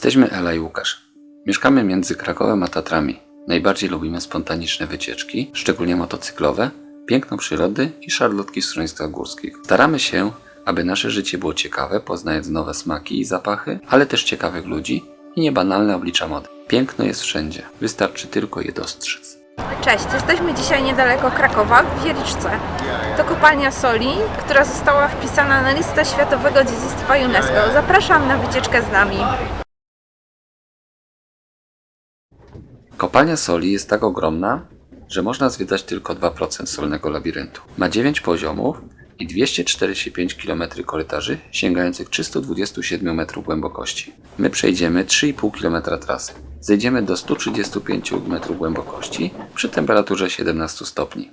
Jesteśmy Ela i Łukasz. Mieszkamy między Krakowem a Tatrami. Najbardziej lubimy spontaniczne wycieczki, szczególnie motocyklowe, piękno przyrody i szarlotki w schroniskach górskich. Staramy się, aby nasze życie było ciekawe, poznając nowe smaki i zapachy, ale też ciekawych ludzi i niebanalne oblicza mody. Piękno jest wszędzie, wystarczy tylko je dostrzec. Cześć, jesteśmy dzisiaj niedaleko Krakowa, w Wieliczce. To kopalnia soli, która została wpisana na listę Światowego Dziedzictwa UNESCO. Zapraszam na wycieczkę z nami. Kopalnia soli jest tak ogromna, że można zwiedzać tylko 2% solnego labiryntu. Ma 9 poziomów i 245 km korytarzy sięgających 327 metrów głębokości. My przejdziemy 3,5 km trasy. Zejdziemy do 135 metrów głębokości przy temperaturze 17 stopni.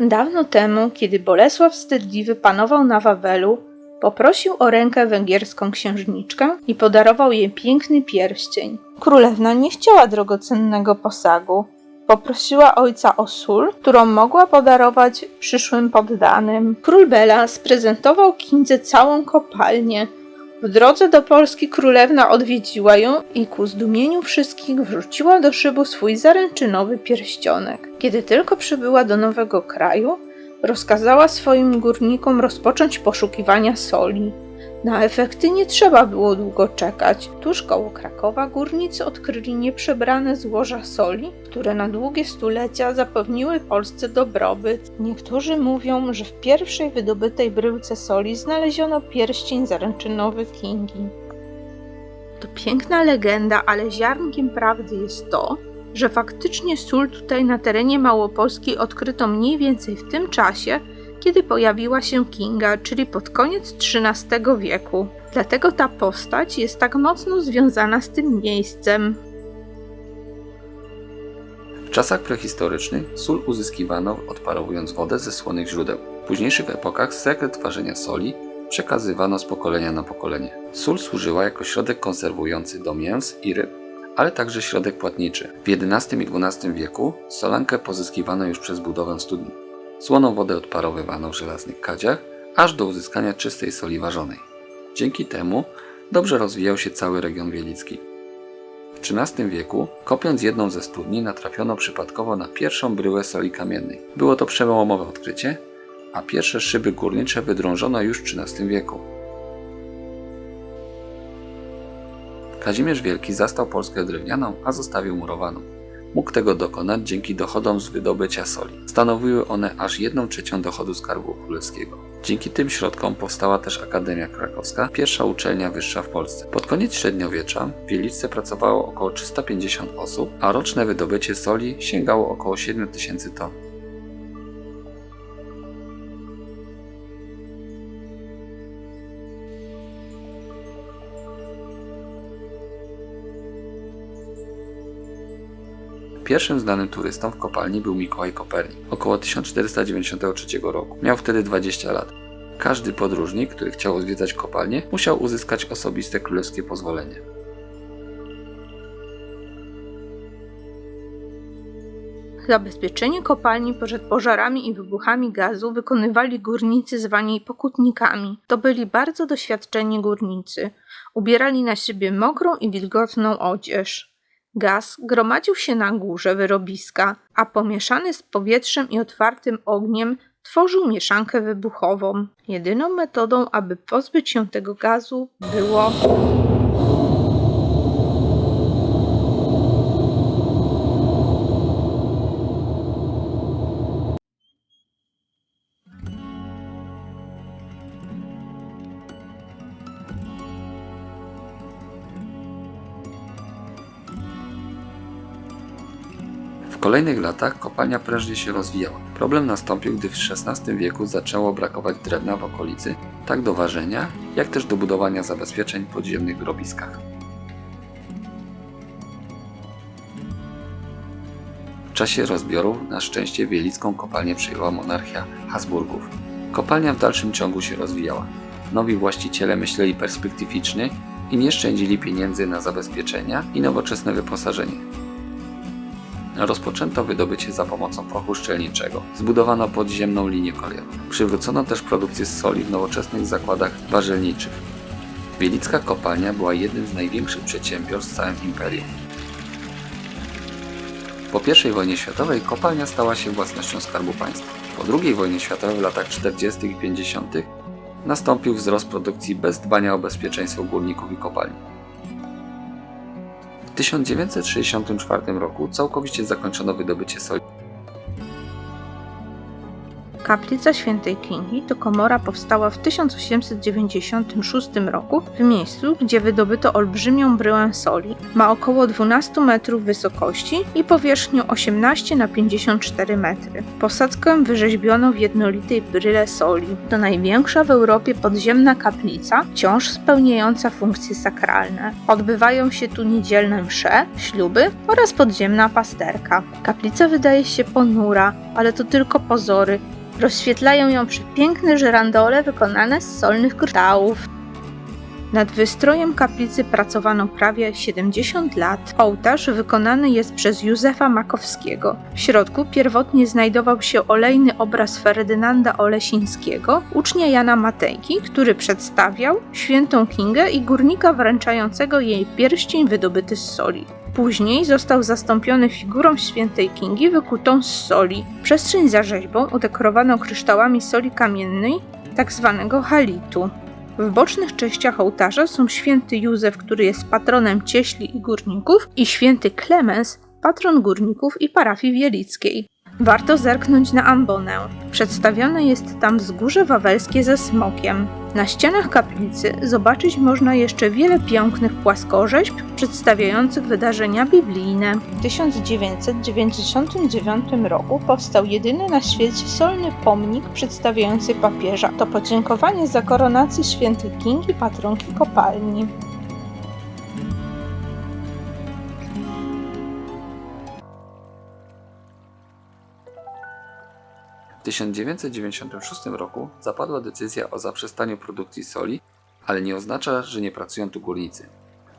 Dawno temu, kiedy Bolesław Wstydliwy panował na Wawelu, poprosił o rękę węgierską księżniczkę i podarował jej piękny pierścień. Królewna nie chciała drogocennego posagu. Poprosiła ojca o sól, którą mogła podarować przyszłym poddanym. Król Bela sprezentował Kindze całą kopalnię. W drodze do Polski królewna odwiedziła ją i ku zdumieniu wszystkich wrzuciła do szybu swój zaręczynowy pierścionek. Kiedy tylko przybyła do nowego kraju, rozkazała swoim górnikom rozpocząć poszukiwania soli. Na efekty nie trzeba było długo czekać. Tuż koło Krakowa górnicy odkryli nieprzebrane złoża soli, które na długie stulecia zapewniły Polsce dobrobyt. Niektórzy mówią, że w pierwszej wydobytej bryłce soli znaleziono pierścień zaręczynowy Kingi. To piękna legenda, ale ziarnkiem prawdy jest to, że faktycznie sól tutaj na terenie Małopolski odkryto mniej więcej w tym czasie, kiedy pojawiła się Kinga, czyli pod koniec XIII wieku. Dlatego ta postać jest tak mocno związana z tym miejscem. W czasach prehistorycznych sól uzyskiwano odparowując wodę ze słonych źródeł. W późniejszych epokach sekret ważenia soli przekazywano z pokolenia na pokolenie. Sól służyła jako środek konserwujący do mięs i ryb, ale także środek płatniczy. W XI i XII wieku solankę pozyskiwano już przez budowę studni. Słoną wodę odparowywano w żelaznych kadziach, aż do uzyskania czystej soli ważonej. Dzięki temu dobrze rozwijał się cały region wielicki. W XIII wieku, kopiąc jedną ze studni, natrafiono przypadkowo na pierwszą bryłę soli kamiennej. Było to przełomowe odkrycie, a pierwsze szyby górnicze wydrążono już w XIII wieku. Kazimierz Wielki zastał Polskę drewnianą, a zostawił murowaną. Mógł tego dokonać dzięki dochodom z wydobycia soli. Stanowiły one aż 1 trzecią dochodu skarbu królewskiego. Dzięki tym środkom powstała też Akademia Krakowska, pierwsza uczelnia wyższa w Polsce. Pod koniec średniowiecza w Wieliczce pracowało około 350 osób, a roczne wydobycie soli sięgało około 7 tysięcy ton. Pierwszym znanym turystą w kopalni był Mikołaj Kopernik, około 1493 roku. Miał wtedy 20 lat. Każdy podróżnik, który chciał odwiedzać kopalnię, musiał uzyskać osobiste królewskie pozwolenie. Zabezpieczenie kopalni przed pożarami i wybuchami gazu wykonywali górnicy zwani pokutnikami. To byli bardzo doświadczeni górnicy. Ubierali na siebie mokrą i wilgotną odzież. Gaz gromadził się na górze wyrobiska, a pomieszany z powietrzem i otwartym ogniem tworzył mieszankę wybuchową. Jedyną metodą, aby pozbyć się tego gazu, było W kolejnych latach kopalnia prężnie się rozwijała. Problem nastąpił, gdy w XVI wieku zaczęło brakować drewna w okolicy, tak do ważenia, jak też do budowania zabezpieczeń w podziemnych grobiskach. W czasie rozbiorów na szczęście wielicką kopalnię przejęła monarchia Habsburgów. Kopalnia w dalszym ciągu się rozwijała. Nowi właściciele myśleli perspektywicznie i nie szczędzili pieniędzy na zabezpieczenia i nowoczesne wyposażenie. Rozpoczęto wydobycie za pomocą prochu szczelniczego. Zbudowano podziemną linię kolejową. Przywrócono też produkcję soli w nowoczesnych zakładach warzelniczych. Wielicka kopalnia była jednym z największych przedsiębiorstw w całym imperium. Po I wojnie światowej kopalnia stała się własnością Skarbu Państwa. Po II wojnie światowej w latach 40. i 50. nastąpił wzrost produkcji bez dbania o bezpieczeństwo górników i kopalni. W 1964 roku całkowicie zakończono wydobycie soli. Kaplica Świętej Kingi to komora powstała w 1896 roku w miejscu, gdzie wydobyto olbrzymią bryłę soli. Ma około 12 metrów wysokości i powierzchnię 18 na 54 metry. Posadzkę wyrzeźbiono w jednolitej bryle soli. To największa w Europie podziemna kaplica, wciąż spełniająca funkcje sakralne. Odbywają się tu niedzielne msze, śluby oraz podziemna pasterka. Kaplica wydaje się ponura, ale to tylko pozory. Rozświetlają ją przepiękne żyrandole wykonane z solnych kryształów. Nad wystrojem kaplicy pracowano prawie 70 lat. Ołtarz wykonany jest przez Józefa Makowskiego. W środku pierwotnie znajdował się olejny obraz Ferdynanda Olesińskiego, ucznia Jana Matejki, który przedstawiał świętą Kingę i górnika wręczającego jej pierścień wydobyty z soli. Później został zastąpiony figurą świętej Kingi wykutą z soli. Przestrzeń za rzeźbą udekorowano kryształami soli kamiennej, tak zwanego halitu. W bocznych częściach ołtarza są święty Józef, który jest patronem cieśli i górników, i święty Klemens, patron górników i parafii wielickiej. Warto zerknąć na ambonę. Przedstawione jest tam wzgórze wawelskie ze smokiem. Na ścianach kaplicy zobaczyć można jeszcze wiele pięknych płaskorzeźb przedstawiających wydarzenia biblijne. W 1999 roku powstał jedyny na świecie solny pomnik przedstawiający papieża. To podziękowanie za koronację świętej Kingi, patronki kopalni. 1996 roku zapadła decyzja o zaprzestaniu produkcji soli, ale nie oznacza, że nie pracują tu górnicy.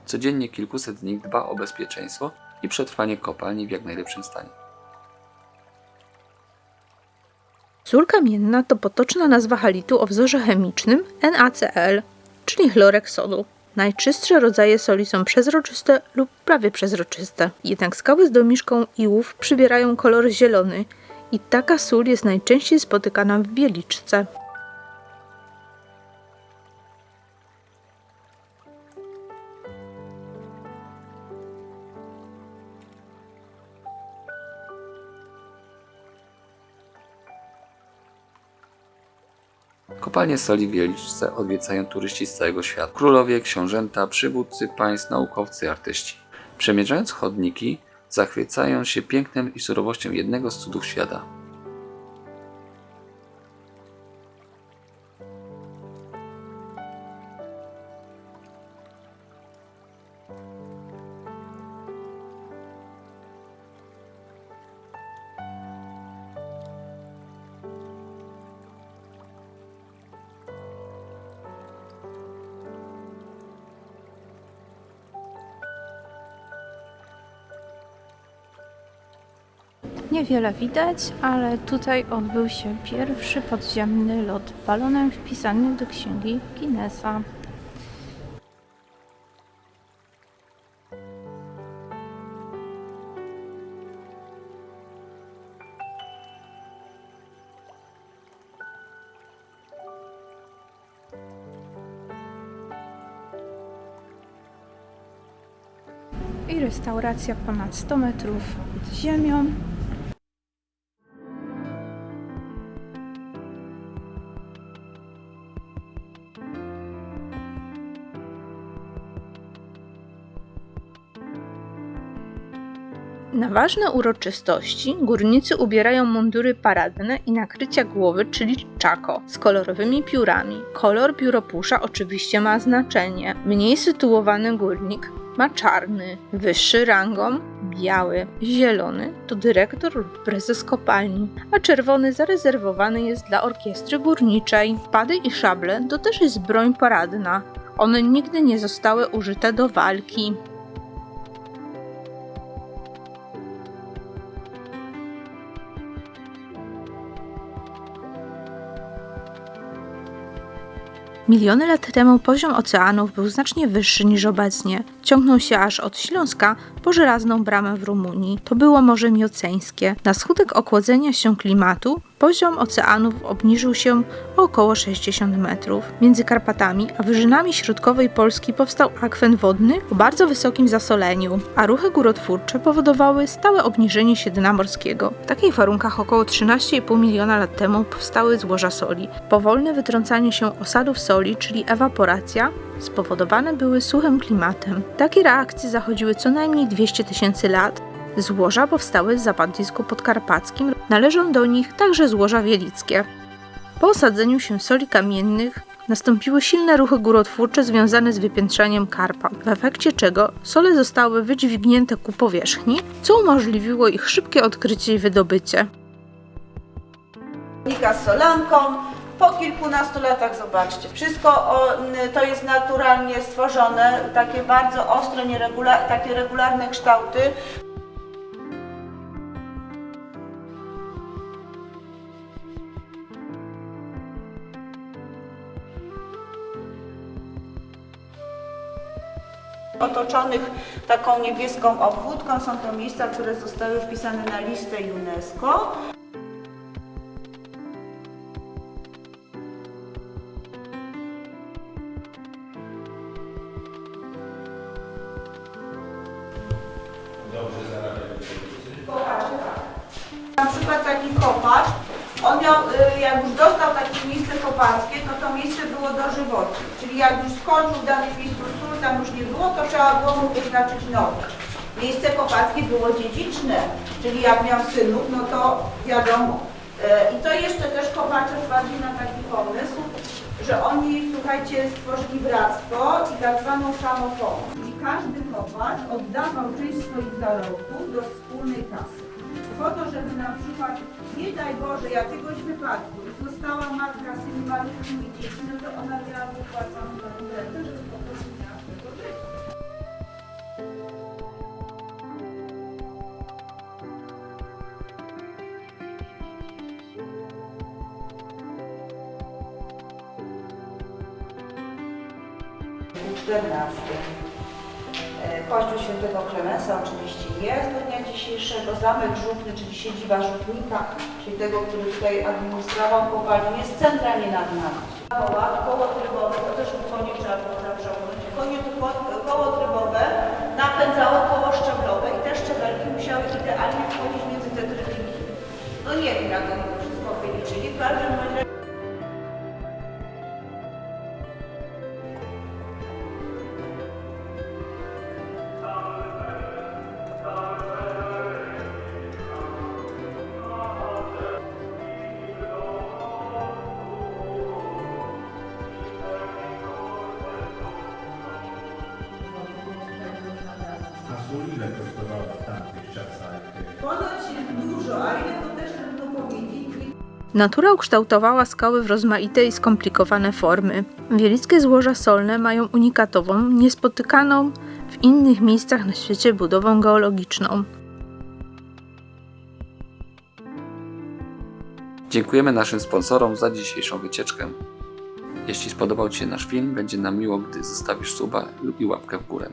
Codziennie kilkuset z nich dba o bezpieczeństwo i przetrwanie kopalni w jak najlepszym stanie. Sól kamienna to potoczna nazwa halitu o wzorze chemicznym NaCl, czyli chlorek sodu. Najczystsze rodzaje soli są przezroczyste lub prawie przezroczyste, jednak skały z domieszką iłów przybierają kolor zielony i taka sól jest najczęściej spotykana w bieliczce. Kopalnie soli w Wieliczce odwiedzają turyści z całego świata. Królowie, książęta, przywódcy państw, naukowcy, artyści. Przemierzając chodniki, zachwycają się pięknem i surowością jednego z cudów świata. Niewiele widać, ale tutaj odbył się pierwszy podziemny lot balonem wpisanym do księgi Guinnessa. I restauracja ponad 100 metrów pod ziemią. Na ważne uroczystości górnicy ubierają mundury paradne i nakrycia głowy, czyli czako, z kolorowymi piórami. Kolor pióropusza oczywiście ma znaczenie. Mniej sytuowany górnik ma czarny, wyższy rangą biały, zielony to dyrektor lub prezes kopalni, a czerwony zarezerwowany jest dla orkiestry górniczej. Pady i szable to też jest broń paradna. One nigdy nie zostały użyte do walki. Miliony lat temu poziom oceanów był znacznie wyższy niż obecnie. Ciągnął się aż od Śląska po żelazną bramę w Rumunii. To było Morze Mioceńskie. Na skutek ochłodzenia się klimatu poziom oceanów obniżył się o około 60 metrów. Między Karpatami a wyżynami środkowej Polski powstał akwen wodny o bardzo wysokim zasoleniu, a ruchy górotwórcze powodowały stałe obniżenie się dna morskiego. W takich warunkach około 13,5 miliona lat temu powstały złoża soli. Powolne wytrącanie się osadów soli, czyli ewaporacja, spowodowane były suchym klimatem. Takie reakcje zachodziły co najmniej 200 tysięcy lat. Złoża powstały w zapadlisku podkarpackim, należą do nich także złoża wielickie. Po osadzeniu się soli kamiennych nastąpiły silne ruchy górotwórcze związane z wypiętrzaniem Karpat, w efekcie czego sole zostały wydźwignięte ku powierzchni, co umożliwiło ich szybkie odkrycie i wydobycie. Z solanką. Po kilkunastu latach zobaczcie, wszystko o, to jest naturalnie stworzone, takie bardzo ostre, takie regularne kształty. Otoczonych taką niebieską obwódką. Są to miejsca, które zostały wpisane na listę UNESCO. Na przykład taki kopacz, on miał, y, jak już dostał takie miejsce kopackie, to to miejsce było dożywocie. Czyli jak już skończył dane miejscu sól, tam już nie było, to trzeba było mu wyznaczyć nowe. Miejsce kopackie było dziedziczne, czyli jak miał synów, no to wiadomo. Y, I to jeszcze też kopacze wpadli na taki pomysł, że oni, słuchajcie, stworzyli bractwo i tak zwaną samopomoc. I każdy kopacz oddawał część swoich zarobków do wspólnej kasy po to, żeby na przykład, nie daj Boże, jakiegoś wypadku została matka z tymi malutkimi dziećmi, no to ona miała wypłacaną taką rentę, żeby po prostu miała tego żyć. Kościół świętego Klemensa oczywiście jest do dnia dzisiejszego. Zamek Żupny, czyli siedziba Żupnika, czyli tego, który tutaj administrował kopalnię, jest centralnie nad nami. Koła, koło trybowe, to też konie trzeba było oglądać. Konie koło trybowe napędzało koło szczeblowe i te szczebelki musiały idealnie wchodzić między te trybiki. No nie wiem, jak oni to wszystko wyliczyli. W każdym razie Natura ukształtowała skały w rozmaite i skomplikowane formy. Wielickie złoża solne mają unikatową, niespotykaną w innych miejscach na świecie budową geologiczną. Dziękujemy naszym sponsorom za dzisiejszą wycieczkę. Jeśli spodobał Ci się nasz film, będzie nam miło, gdy zostawisz suba lub i łapkę w górę.